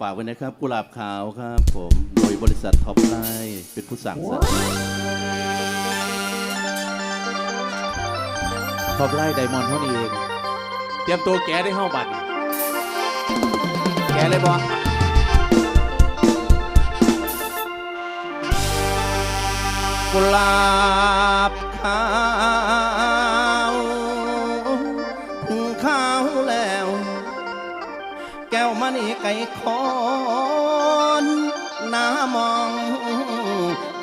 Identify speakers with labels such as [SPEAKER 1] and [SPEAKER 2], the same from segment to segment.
[SPEAKER 1] ฝากไว้นะครับ กุหลาบขาวครับ ผมโดยบริษัทท็อปไลน์เป็นผู้สั่งสรรค์
[SPEAKER 2] ขอบไล่ไดมอนด์เท่านี้เอง เตรียมตัวแกได้เข้าบัตรแกเลยบอ
[SPEAKER 1] กุหลาบขาว แก้วมณีไก่คอนหน้ามอง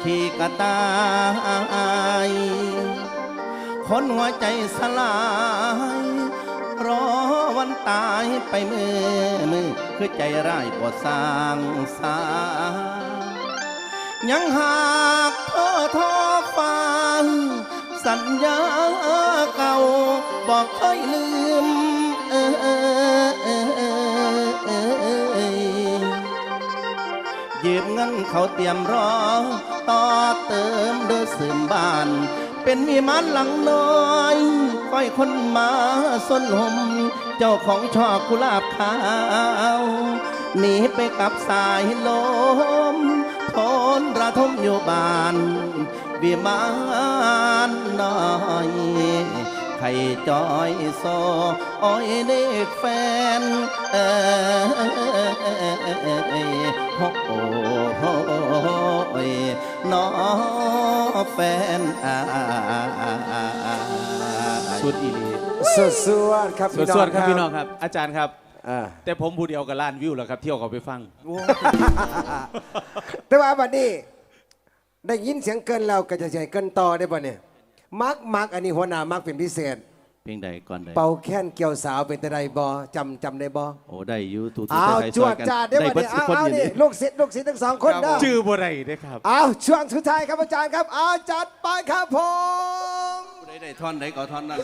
[SPEAKER 1] ขี่กระตาย คนหัวใจสลาย รอวันตายไปมือมือคือใจร้ายปวดสร้างสายังหากเธอทอฟังสัญญาเก่าบอกเคยลืม ยืมเงินเขาเตรียมรอ ต่อเติมเดือสืมบ้าน เป็นมีมันหลังน้อยก้อยคนมาส้นหมเจ้าของช่อกุลาบขาวหนีไปกับสายลมทนระทมอยู่บ้านวิมานน้อยไข่จอยโซอ้อยเด็กแฟนเอย โอ้โอ้ยน้อแฟนอา
[SPEAKER 2] สุดอีหลี
[SPEAKER 3] สุดสวดครับ
[SPEAKER 2] สุด
[SPEAKER 3] พี่น้อง
[SPEAKER 2] สวนครับพี่น้องครับ อาจารย์ครับ
[SPEAKER 3] อ่า
[SPEAKER 2] แต่ผมผู้เดียวกับล้านวิวแล้วครับ เที่ยวเขาไปฟัง
[SPEAKER 3] แต่ว่าบัดนี้ ได้ยินเสียงเกินเราก็จะใช้เกินต่อได้ป่ะเนี่ยมักมักอันนี้หัวหน้ามักเป็นพิเศษ
[SPEAKER 1] เพลงใดก่อนใด
[SPEAKER 3] เป่าแค้นเกี่ยวสาวเป็นตะไดบอจำจำได้บอ
[SPEAKER 1] โอ้ได้อยูทูทู
[SPEAKER 3] อ้าว
[SPEAKER 1] ไทย
[SPEAKER 3] จ
[SPEAKER 1] ซ
[SPEAKER 3] ว
[SPEAKER 1] อย
[SPEAKER 3] ด
[SPEAKER 1] กัน
[SPEAKER 3] จ้าได้
[SPEAKER 1] ได้
[SPEAKER 3] ป่ะ
[SPEAKER 1] เบิด
[SPEAKER 3] เนี่ย
[SPEAKER 1] ทุก
[SPEAKER 3] เอา
[SPEAKER 1] คน
[SPEAKER 3] เอา
[SPEAKER 1] อยู่
[SPEAKER 3] นี่
[SPEAKER 1] นี่
[SPEAKER 3] ลูกศิษย์ลูกศิษย์ทั้งสองคนเด้อ
[SPEAKER 2] ชื่อบ่ไรได้ครับ
[SPEAKER 3] เอาช่วงสุดท้ายครับอาจารย์ครับเอาจัดไปครับผม
[SPEAKER 1] ได้ได้ท่อนไหนก็ท่อนนั้น